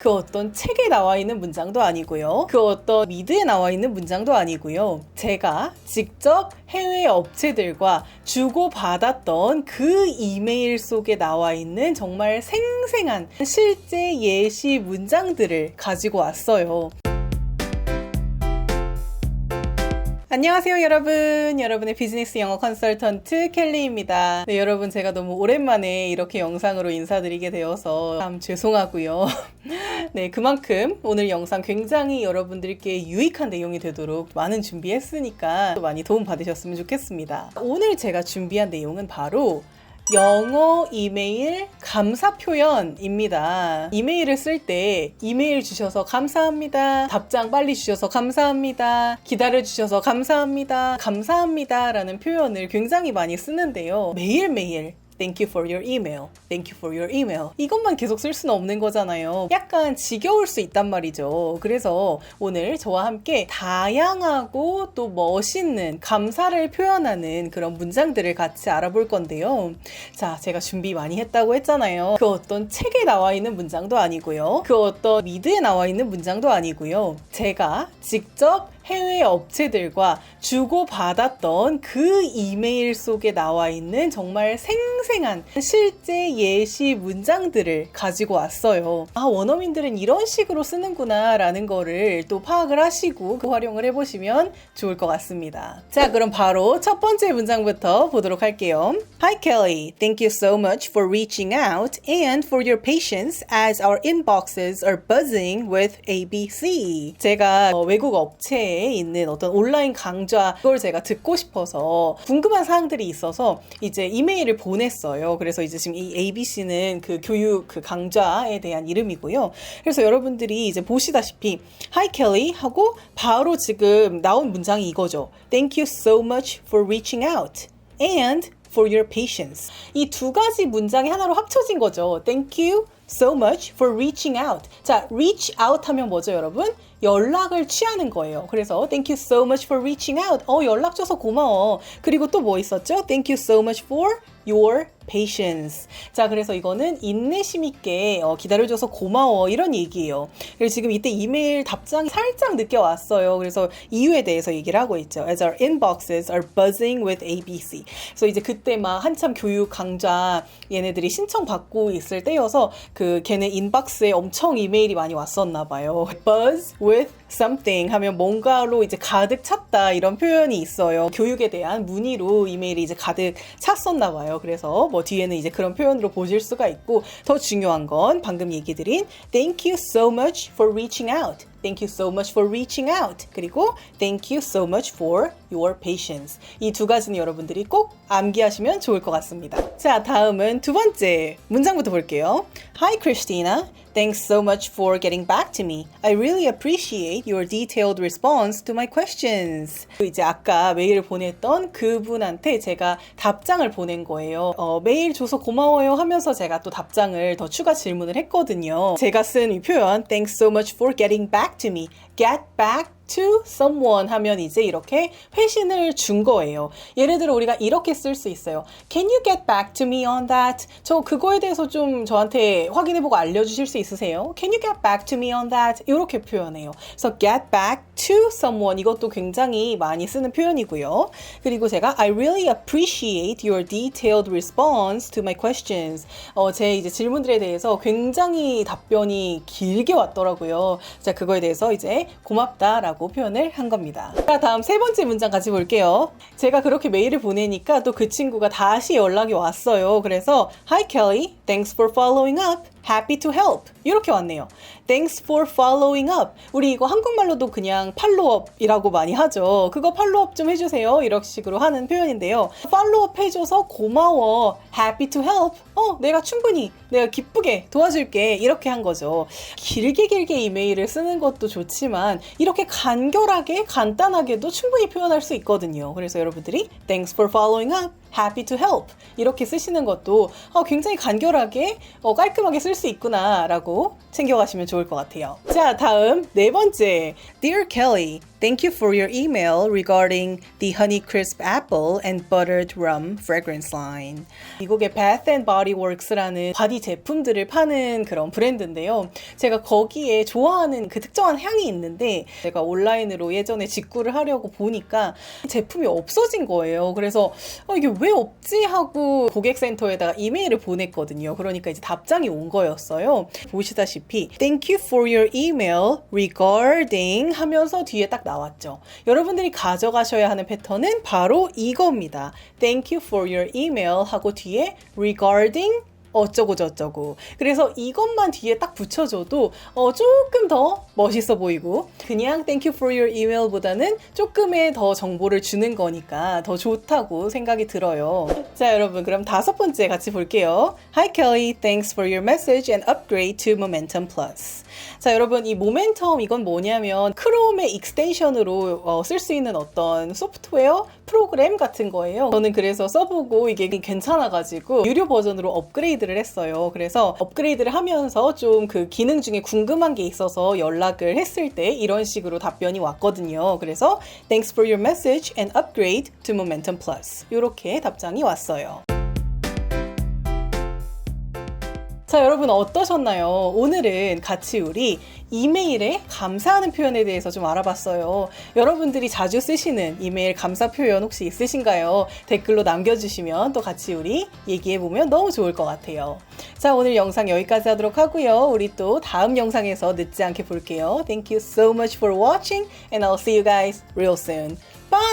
그 어떤 책에 나와 있는 문장도 아니고요. 그 어떤 미드에 나와 있는 문장도 아니고요. 제가 직접 해외 업체들과 주고받았던 그 이메일 속에 나와 있는 정말 생생한 실제 예시 문장들을 가지고 왔어요. 안녕하세요, 여러분. 여러분의 비즈니스 영어 컨설턴트 켈리입니다. 네, 여러분, 제가 너무 오랜만에 이렇게 영상으로 인사드리게 되어서 참 죄송하고요. 네, 그만큼 오늘 영상 굉장히 여러분들께 유익한 내용이 되도록 많은 준비했으니까 또 많이 도움 받으셨으면 좋겠습니다. 오늘 제가 준비한 내용은 바로 영어 이메일 감사 표현입니다. 이메일을 쓸 때 이메일 주셔서 감사합니다. 답장 빨리 주셔서 감사합니다. 기다려 주셔서 감사합니다. 감사합니다. 라는 표현을 굉장히 많이 쓰는데요. 매일매일 Thank you for your email. Thank you for your email. 이것만 계속 쓸 수는 없는 거잖아요. 약간 지겨울 수 있단 말이죠. 그래서 오늘 저와 함께 다양하고 또 멋있는 감사를 표현하는 그런 문장들을 같이 알아볼 건데요. 자, 제가 준비 많이 했다고 했잖아요. 그 어떤 책에 나와 있는 문장도 아니고요. 그 어떤 미드에 나와 있는 문장도 아니고요. 제가 직접 해외 업체들과 주고받았던 그 이메일 속에 나와 있는 정말 생생한 실제 예시 문장들을 가지고 왔어요. 아, 원어민들은 이런 식으로 쓰는구나 라는 거를 또 파악을 하시고 그 활용을 해보시면 좋을 것 같습니다. 자, 그럼 바로 첫 번째 문장부터 보도록 할게요. Hi Kelly, thank you so much for reaching out and for your patience as our inboxes are buzzing with ABC. 제가 어, 외국 업체에 있는 어떤 온라인 강좌 그걸 제가 듣고 싶어서 궁금한 사항들이 있어서 이제 이메일을 보냈어요. 그래서 이제 지금 이 ABC는 그 교육 그 강좌에 대한 이름이고요. 그래서 여러분들이 이제 보시다시피 Hi Kelly 하고 바로 지금 나온 문장이 이거죠. Thank you so much for reaching out. and for your patience. 이 두 가지 문장이 하나로 합쳐진 거죠. Thank you so much for reaching out. 자, reach out 하면 뭐죠, 여러분? 연락을 취하는 거예요. 그래서 thank you so much for reaching out. 어, 연락 줘서 고마워. 그리고 또 뭐 있었죠? Thank you so much for your patience. 자, 그래서 이거는 인내심 있게 어, 기다려줘서 고마워 이런 얘기예요. 그래서 지금 이때 이메일 답장이 살짝 늦게 왔어요. 그래서 이유에 대해서 얘기를 하고 있죠. As our inboxes are buzzing with ABC. 그래서 이제 그때 막 한참 교육 강좌 얘네들이 신청 받고 있을 때여서 그 걔네 인박스에 엄청 이메일이 많이 왔었나 봐요. Buzz with something 하면 뭔가로 이제 가득 찼다 이런 표현이 있어요. 교육에 대한 문의로 이메일이 이제 가득 찼었나 봐요. 그래서 뭐 뒤에는 이제 그런 표현으로 보실 수가 있고 더 중요한 건 방금 얘기 드린 thank you so much for reaching out. Thank you so much for reaching out. 그리고 thank you so much for your patience. 이 두 가지는 여러분들이 꼭 암기하시면 좋을 것 같습니다. 자, 다음은 두 번째 문장부터 볼게요. Hi, Christina. Thanks so much for getting back to me. I really appreciate your detailed response to my questions. 이제 아까 메일을 보냈던 그분한테 제가 답장을 보낸 거예요. 어, 메일 줘서 고마워요 하면서 제가 또 답장을 더 추가 질문을 했거든요. 제가 쓴 이 표현 Thanks so much for getting back to me. Get back to someone 하면 이제 이렇게 회신을 준 거예요. 예를 들어 우리가 이렇게 쓸 수 있어요. Can you get back to me on that? 저 그거에 대해서 좀 저한테 확인해보고 알려주실 수 있으세요? Can you get back to me on that? 이렇게 표현해요. 그래서 get back to someone 이것도 굉장히 많이 쓰는 표현이고요. 그리고 제가 I really appreciate your detailed response to my questions. 어, 제 이제 질문들에 대해서 굉장히 답변이 길게 왔더라고요. 자, 그거에 대해서 이제 고맙다라고 라고 표현을 한 겁니다. 자, 다음 세 번째 문장 같이 볼게요. 제가 그렇게 메일을 보내니까 또 그 친구가 다시 연락이 왔어요. 그래서 Hi Kelly, thanks for following up. happy to help. 이렇게 왔네요. Thanks for following up. 우리 이거 한국말로도 그냥 팔로업이라고 많이 하죠. 그거 팔로업 좀 해주세요. 이런 식으로 하는 표현인데요. 팔로업 해줘서 고마워. Happy to help. 어, 내가 충분히, 내가 기쁘게 도와줄게. 이렇게 한 거죠. 길게 길게 이메일을 쓰는 것도 좋지만, 이렇게 간결하게, 간단하게도 충분히 표현할 수 있거든요. 그래서 여러분들이 Thanks for following up. Happy to help 이렇게 쓰시는 것도 어, 굉장히 간결하게 어, 깔끔하게 쓸 수 있구나라고 챙겨가시면 좋을 것 같아요. 자, 다음 네 번째 Dear Kelly, Thank you for your email regarding the Honeycrisp Apple and Buttered Rum fragrance line. 미국의 Bath and Body Works라는 바디 제품들을 파는 그런 브랜드인데요. 제가 거기에 좋아하는 그 특정한 향이 있는데 제가 온라인으로 예전에 직구를 하려고 보니까 제품이 없어진 거예요. 그래서 어, 이게 왜 없지 하고 고객센터에다가 이메일을 보냈거든요. 그러니까 이제 답장이 온 거였어요. 보시다시피 Thank you for your email regarding 하면서 뒤에 딱 나왔죠. 여러분들이 가져가셔야 하는 패턴은 바로 이겁니다. Thank you for your email 하고 뒤에 regarding 어쩌고 저쩌고. 그래서 이것만 뒤에 딱 붙여줘도 어, 조금 더 멋있어 보이고 그냥 thank you for your email보다는 조금의 더 정보를 주는 거니까 더 좋다고 생각이 들어요. 자, 여러분 그럼 다섯 번째 같이 볼게요. Hi Kelly, thanks for your message and upgrade to Momentum Plus. 자, 여러분 이 모멘텀 이건 뭐냐면 크롬의 익스텐션으로 쓸수 있는 어떤 소프트웨어 프로그램 같은 거예요. 저는 그래서 써보고 이게 괜찮아가지고 유료 버전으로 업그레이드를 했어요. 그래서 업그레이드를 하면서 좀 그 기능 중에 궁금한 게 있어서 연락을 했을 때 이런 식으로 답변이 왔거든요. 그래서 Thanks for your message and upgrade to Momentum Plus. 이렇게 답장이 왔어요. 자, 여러분 어떠셨나요? 오늘은 같이 우리 이메일에 감사하는 표현에 대해서 좀 알아봤어요. 여러분들이 자주 쓰시는 이메일 감사 표현 혹시 있으신가요? 댓글로 남겨주시면 또 같이 우리 얘기해보면 너무 좋을 것 같아요. 자, 오늘 영상 여기까지 하도록 하고요. 우리 또 다음 영상에서 늦지 않게 볼게요. Thank you so much for watching and I'll see you guys real soon. Bye!